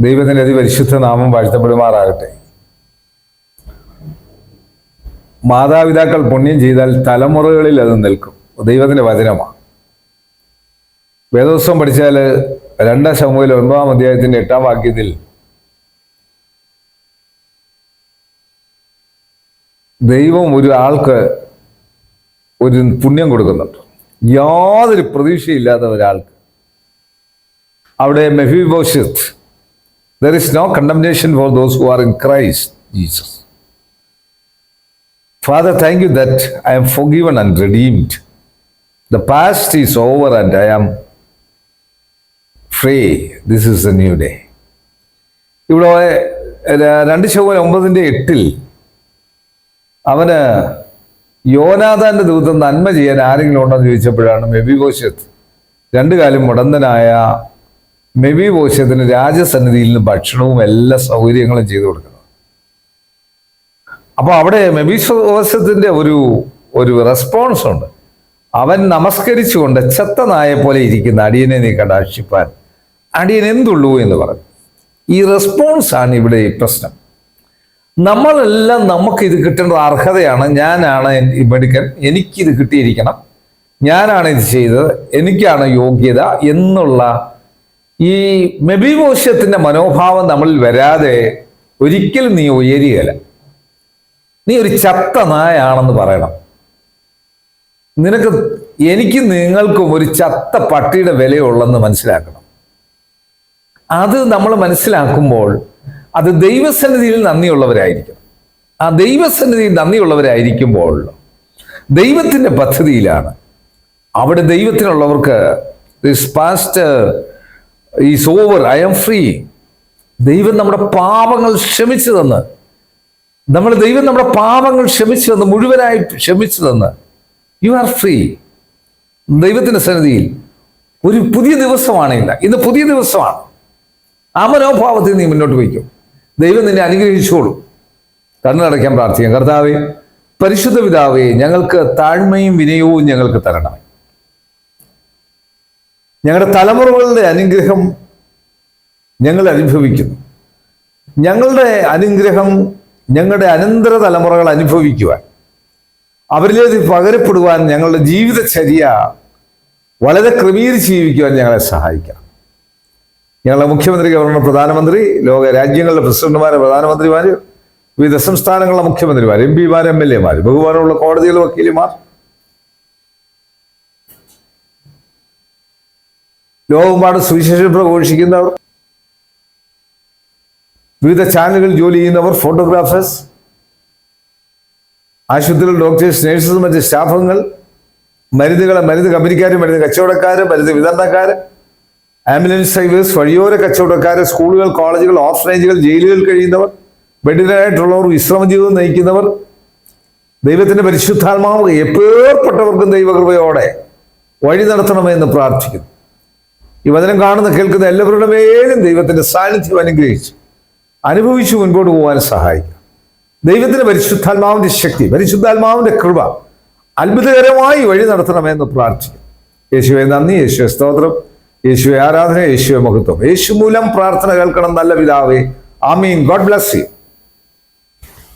ദൈവത്തിന്റെ അതിപരിശുദ്ധ നാമം വാഴ്ത്തപ്പെടുമാറാകട്ടെ. മാതാപിതാക്കൾ പുണ്യം ചെയ്താൽ തലമുറകളിൽ അത് നിൽക്കും. ദൈവത്തിന്റെ വചനമാണ്. വേദോത്സവം പഠിച്ചാൽ രണ്ടാം സമൂഹയിൽ ഒൻപതാം അധ്യായത്തിന്റെ എട്ടാം വാക്യത്തിൽ ദൈവം ഒരു ആൾക്ക് ഒരു പുണ്യം കൊടുക്കുന്നുണ്ട്. യാതൊരു പ്രതീക്ഷയില്ലാത്ത ഒരാൾക്ക്. അവിടെ Mephibosheth There is no condemnation for those who are in Christ Jesus. Father, thank you that I am forgiven and redeemed. The past is over and I am free. This is a new day. ഇവിടെ ര- രണ്ട് ശതമാനം ഒമ്പതിന്റെ എട്ടിൽ അവന് യോനാഥാന്റെ ദൂതം നന്മ ചെയ്യാൻ ആരെങ്കിലും ഉണ്ടോ എന്ന് ചോദിച്ചപ്പോഴാണ് മെബികോശത്ത് രണ്ടു കാലം മുടന്തനായ മെബി കോശത്തിന് രാജസന്നിധിയിൽ നിന്ന് ഭക്ഷണവും എല്ലാ സൗകര്യങ്ങളും ചെയ്തു കൊടുക്കുന്നത് അപ്പൊ അവിടെ മെബി ഒരു ഒരു റെസ്പോൺസ് ഉണ്ട്. അവൻ നമസ്കരിച്ചുകൊണ്ട് ചത്ത നായ പോലെ ഇരിക്കുന്ന അടിയനെ നീ കടാക്ഷിപ്പാൻ അടിയൻ എന്തുള്ളൂ എന്ന് പറഞ്ഞു. ഈ റെസ്പോൺസ് ആണ് ഇവിടെ ഈ പ്രശ്നം. നമ്മളെല്ലാം നമുക്ക് ഇത് കിട്ടേണ്ട അർഹതയാണ്. ഞാനാണ് മെഡിക്കൽ എനിക്കിത് കിട്ടിയിരിക്കണം. ഞാനാണ് ഇത് ചെയ്തത്. എനിക്കാണ് യോഗ്യത എന്നുള്ള ഈ മെബിമോശത്തിന്റെ മനോഭാവം നമ്മളിൽ വരാതെ ഒരിക്കലും നീ ഉയരുകയില്ല. നീ ഒരു ചത്ത നായാണെന്ന് പറയണം. നിനക്ക് എനിക്കും നിങ്ങൾക്കും ഒരു ചത്ത പട്ടിയുടെ വിലയുള്ളെന്ന് മനസ്സിലാക്കണം. അത് നമ്മൾ മനസ്സിലാക്കുമ്പോൾ അത് ദൈവസന്നിധിയിൽ നന്ദിയുള്ളവരായിരിക്കും ആ ദൈവസന്നിധിയിൽ നന്ദിയുള്ളവരായിരിക്കുമ്പോൾ ദൈവത്തിന്റെ പദ്ധതിയിലാണ്. അവിടെ ദൈവത്തിനുള്ളവർക്ക് this past is over I am free ദൈവം നമ്മുടെ പാപങ്ങൾ ക്ഷമിച്ചു തന്ന്. നമ്മൾ ദൈവം നമ്മുടെ പാപങ്ങൾ ക്ഷമിച്ചു തന്ന് മുഴുവനായി ക്ഷമിച്ചു തന്ന്. യു ആർ ഫ്രീ ദൈവത്തിന്റെ സന്നിധിയിൽ ഒരു പുതിയ ദിവസമാണില്ല ഇന്ന് പുതിയ ദിവസമാണ്. ആ മനോഭാവത്തിൽ നീ മുന്നോട്ട് വയ്ക്കും. ദൈവം നിന്നെ അനുഗ്രഹിച്ചോളൂ. കണ്ണടയ്ക്കാൻ പ്രാർത്ഥിക്കാം. കർത്താവെ പരിശുദ്ധ പിതാവേ ഞങ്ങൾക്ക് താഴ്മയും വിനയവും ഞങ്ങൾക്ക് തരണമേ. ഞങ്ങളുടെ തലമുറകളുടെ അനുഗ്രഹം ഞങ്ങൾ അനുഭവിക്കുന്നു. ഞങ്ങളുടെ അനുഗ്രഹം ഞങ്ങളുടെ അനന്തര തലമുറകൾ അനുഭവിക്കുവാൻ അവരിലേക്ക് പകരപ്പെടുവാൻ ഞങ്ങളുടെ ജീവിതചര്യ വളരെ ക്രമീകരിച്ച് ജീവിക്കുവാൻ ഞങ്ങളെ സഹായിക്കാം ഞങ്ങളുടെ മുഖ്യമന്ത്രി ഗവർണർ പ്രധാനമന്ത്രി ലോക രാജ്യങ്ങളുടെ പ്രസിഡന്റുമാര് പ്രധാനമന്ത്രിമാര് വിവിധ സംസ്ഥാനങ്ങളിലെ മുഖ്യമന്ത്രിമാർ എം പിമാർ എം എൽ എമാർ ബഹുമാനമുള്ള കോടതിയിലെ വക്കീലിമാർ ലോകമെമ്പാട് സുവിശേഷം പ്രഘോഷിക്കുന്നവർ. വിവിധ ചാനലുകളിൽ ജോലി ചെയ്യുന്നവർ ഫോട്ടോഗ്രാഫേഴ്സ് ആശുപത്രിയിൽ ഡോക്ടേഴ്സ് നേഴ്സസ് മറ്റ് സ്റ്റാഫുകൾ മരുന്നുകളെ മരുന്ന് കമ്പനിക്കാർ മരുന്ന് കച്ചവടക്കാർ മരുന്ന് വിതരണക്കാർ ആംബുലൻസ് ഡ്രൈവേഴ്സ് വഴിയോര കച്ചവടക്കാർ സ്കൂളുകൾ കോളേജുകൾ ഓഫ്റേഞ്ചുകൾ ജയിലുകൾ കഴിയുന്നവർ ബെഡിലായിട്ടുള്ളവർ വിശ്രമ ജീവിതം നയിക്കുന്നവർ ദൈവത്തിന്റെ പരിശുദ്ധാത്മാവ് എപ്പേർപ്പെട്ടവർക്കും ദൈവകൃപയോടെ വഴി നടത്തണമെന്ന് പ്രാർത്ഥിക്കുന്നു. ഈ വചനം കാണുന്ന കേൾക്കുന്ന എല്ലാവരുടെ മേലും ദൈവത്തിന്റെ സാന്നിധ്യം അനുഗ്രഹിച്ചു. അനുഭവിച്ച് മുൻപോട്ട് പോകാൻ സഹായിക്കും. ദൈവത്തിന്റെ പരിശുദ്ധാത്മാവിന്റെ ശക്തി പരിശുദ്ധാത്മാവിന്റെ കൃപ അത്ഭുതകരമായി വഴി നടത്തണമെന്ന് പ്രാർത്ഥിക്കും. യേശുവെ നന്ദി. യേശുവെ സ്തോത്രം. യേശുവെ ആരാധന. യേശുവെ മഹത്വം. യേശു മൂലം പ്രാർത്ഥന കേൾക്കണം നല്ല പിതാവേ. ആമീൻ. God bless you.